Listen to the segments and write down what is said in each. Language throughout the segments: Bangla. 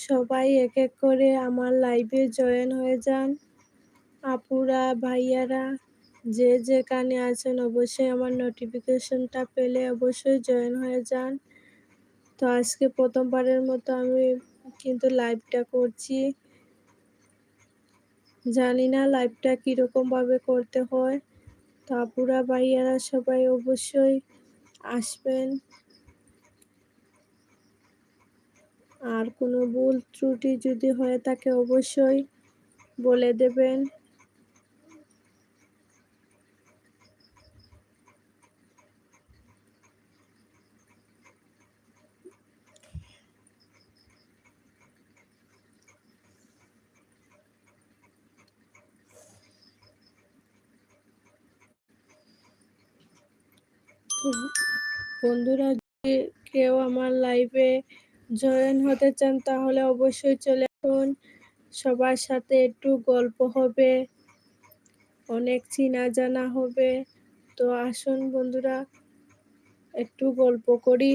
সবাই এক এক করে আমার লাইভে জয়েন হয়ে যান। আপুরা, ভাইয়ারা, যে যেখানে আছেন অবশ্যই আমার নোটিফিকেশনটা পেলে অবশ্যই জয়েন হয়ে যান। তো আজকে প্রথমবারের মতো আমি কিন্তু লাইভটা করছি। জানি না লাইভটা কীরকমভাবে করতে হয়। তো আপুরা, ভাইয়ারা সবাই অবশ্যই আসবেন। আর কোনো ভুল ত্রুটি যদি হয়ে থাকে অবশ্যই বলে দেবেন। বন্ধুরা কেউ আমার লাইভে জয়েন হতে চান, তাহলে অবশ্যই চলে আসুন। সবার সাথে একটু গল্প হবে, অনেক চিনা জানা হবে। তো আসুন বন্ধুরা, একটু গল্প করি।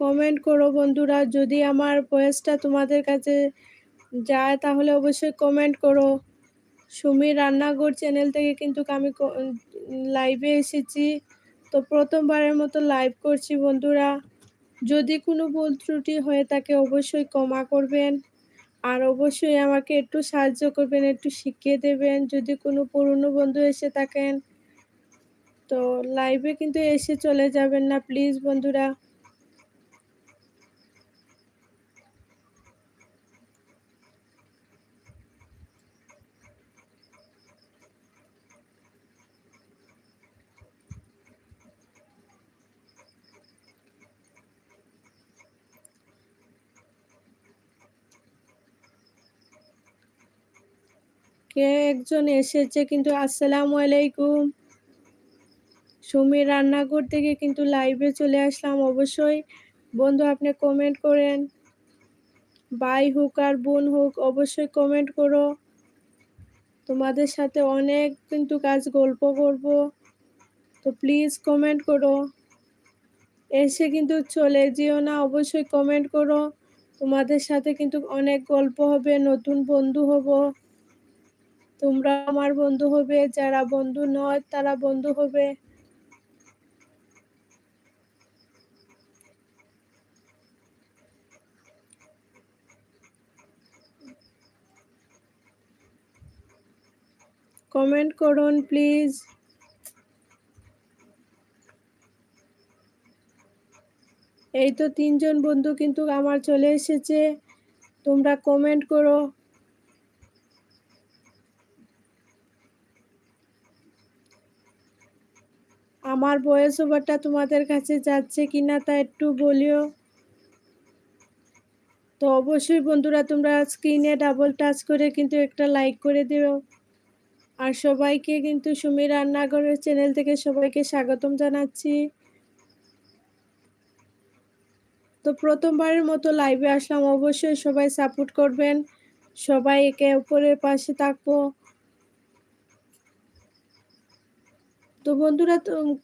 কমেন্ট করো বন্ধুরা। যদি আমার ভয়েসটা তোমাদের কাছে যায়, তাহলে অবশ্যই কমেন্ট করো। সুমি রান্নাঘর চ্যানেল থেকে কিন্তু আমি লাইভে এসেছি। তো প্রথমবারের মতো লাইভ করছি বন্ধুরা। যদি কোনো ভুল ত্রুটি হয়ে থাকে, অবশ্যই ক্ষমা করবেন। আর অবশ্যই আমাকে একটু সাহায্য করবেন, একটু শিখিয়ে দেবেন। যদি কোনো পুরনো বন্ধু এসে থাকেন, তো লাইভে কিন্তু এসে চলে যাবেন না প্লিজ বন্ধুরা। কে একজন এসেছে কিন্তু আসসালামু আলাইকুম। সুমির রান্নাঘর থেকে কিন্তু লাইভে চলে আসলাম অবশ্যই। বন্ধু, আপনি কমেন্ট করেন। ভাই হোক আর বোন হোক, অবশ্যই কমেন্ট করো। তোমাদের সাথে অনেক কিন্তু কাজ গল্প করব। তো প্লিজ কমেন্ট করো। এসে কিন্তু চলে যেও না, অবশ্যই কমেন্ট করো। তোমাদের সাথে কিন্তু অনেক গল্প হবে, নতুন বন্ধু হব। তোমরা আমার বন্ধু হবে, যারা বন্ধু নয় তারা বন্ধু হবে। কমেন্ট করুন, প্লিজ। এই তো তিনজন বন্ধু কিন্তু আমার চলে এসেছে। তোমরা কমেন্ট করো। আমার ভয়েস ওভারটা তোমাদের কাছে যাচ্ছে কি না তা একটু বলিও। তো অবশ্যই বন্ধুরা, তোমরা স্ক্রিনে ডাবল টাচ করে কিন্তু একটা লাইক করে দিও। আর সবাইকে কিন্তু সুমি রান্নাঘরের চ্যানেল থেকে সবাইকে স্বাগতম জানাচ্ছি। তো প্রথমবারের মতো লাইভে আসলাম, অবশ্যই সবাই সাপোর্ট করবেন। সবাই একে অপরের পাশে থাকব। তো বন্ধুরা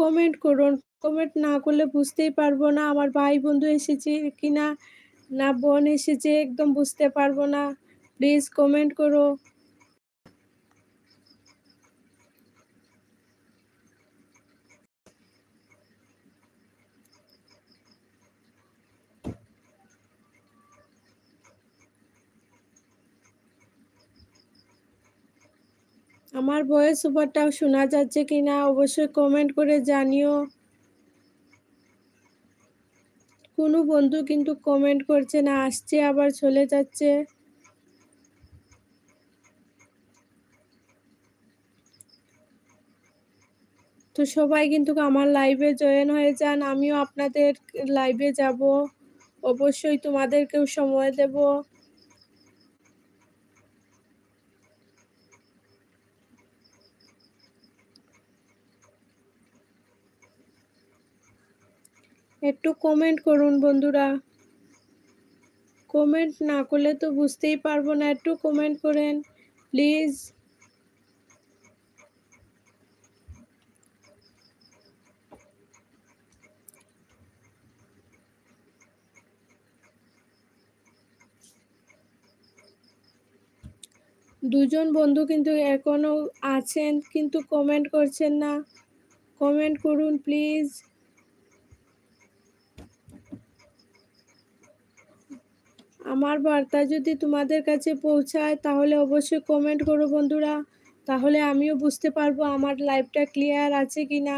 কমেন্ট করুন। কমেন্ট না করলে বুঝতেই পারব না আমার ভাই বন্ধু এসেছে কিনা, না বোন এসেছে একদম বুঝতে পারব না। প্লিজ কমেন্ট করো। আমার ভয়েস ওভারটাও শোনা যাচ্ছে কিনা অবশ্যই কমেন্ট করে জানিও। কোনো বন্ধু কিন্তু কমেন্ট করছে না, আসছে আবার চলে যাচ্ছে। তো সবাই কিন্তু আমার লাইভে জয়েন হয়ে যান, আমিও আপনাদের লাইভে যাব। অবশ্যই তোমাদেরকেও সময় দেব। একটু কমেন্ট করুন বন্ধুরা। কমেন্ট না করলে তো বুঝতেই পারব না, একটু কমেন্ট করেন প্লিজ দুজন বন্ধু কিন্তু এখনও আছেন, কিন্তু কমেন্ট করছেন না। কমেন্ট করুন প্লিজ আমার বার্তা যদি তোমাদের কাছে পৌঁছায়, তাহলে অবশ্যই কমেন্ট করো বন্ধুরা। তাহলে আমিও বুঝতে পারব আমার লাইফটা ক্লিয়ার আছে কি না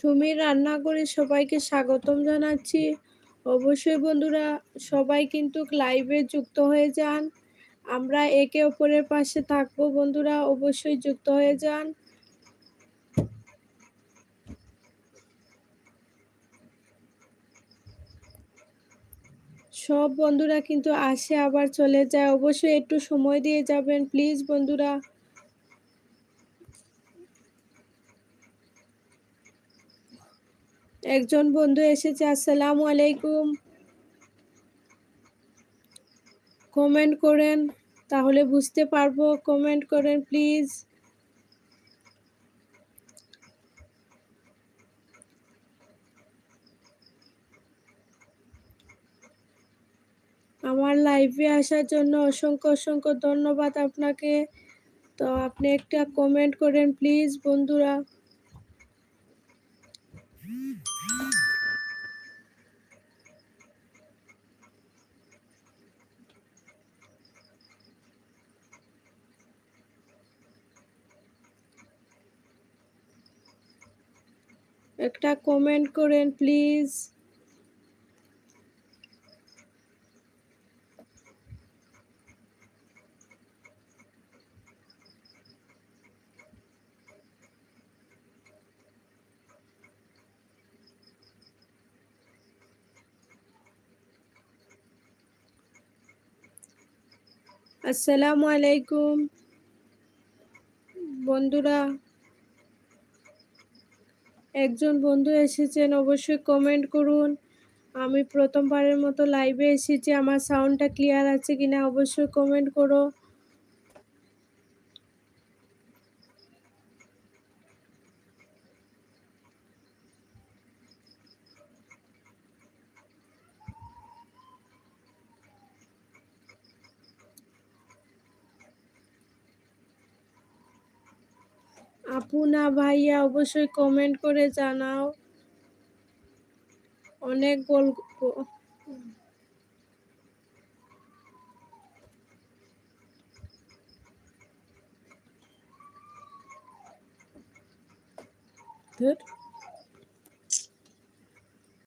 সুমির রান্না করে সবাইকে স্বাগতম জানাচ্ছি। অবশ্যই বন্ধুরা, সবাই কিন্তু লাইভে যুক্ত হয়ে যান। আমরা একে অপরের পাশে থাকব বন্ধুরা, অবশ্যই যুক্ত হয়ে যান। সব বন্ধুরা কিন্তু আসে, আবার চলে যায়। অবশ্যই একটু সময় দিয়ে যাবেন প্লিজ বন্ধুরা। একজন বন্ধু এসেছে, আসসালামু আলাইকুম। কমেন্ট করেন, তাহলে বুঝতে পারব। কমেন্ট করেন প্লিজ আমার লাইভে আসার জন্য অসংখ্য অসংখ্য ধন্যবাদ আপনাকে। তো আপনি একটা কমেন্ট করেন প্লিজ বন্ধুরা। একটা কমেন্ট করেন প্লিজ আসসালামু আলাইকুম বন্ধুরা একজন বন্ধু এসেছেন, অবশ্যই কমেন্ট করুন। আমি প্রথমবারের মতো লাইভে এসেছি, আমার সাউন্ডটা ক্লিয়ার আছে কিনা অবশ্যই কমেন্ট করো। আপু না ভাইয়া অবশ্যই কমেন্ট করে জানাও অনেক গল্প ধুর।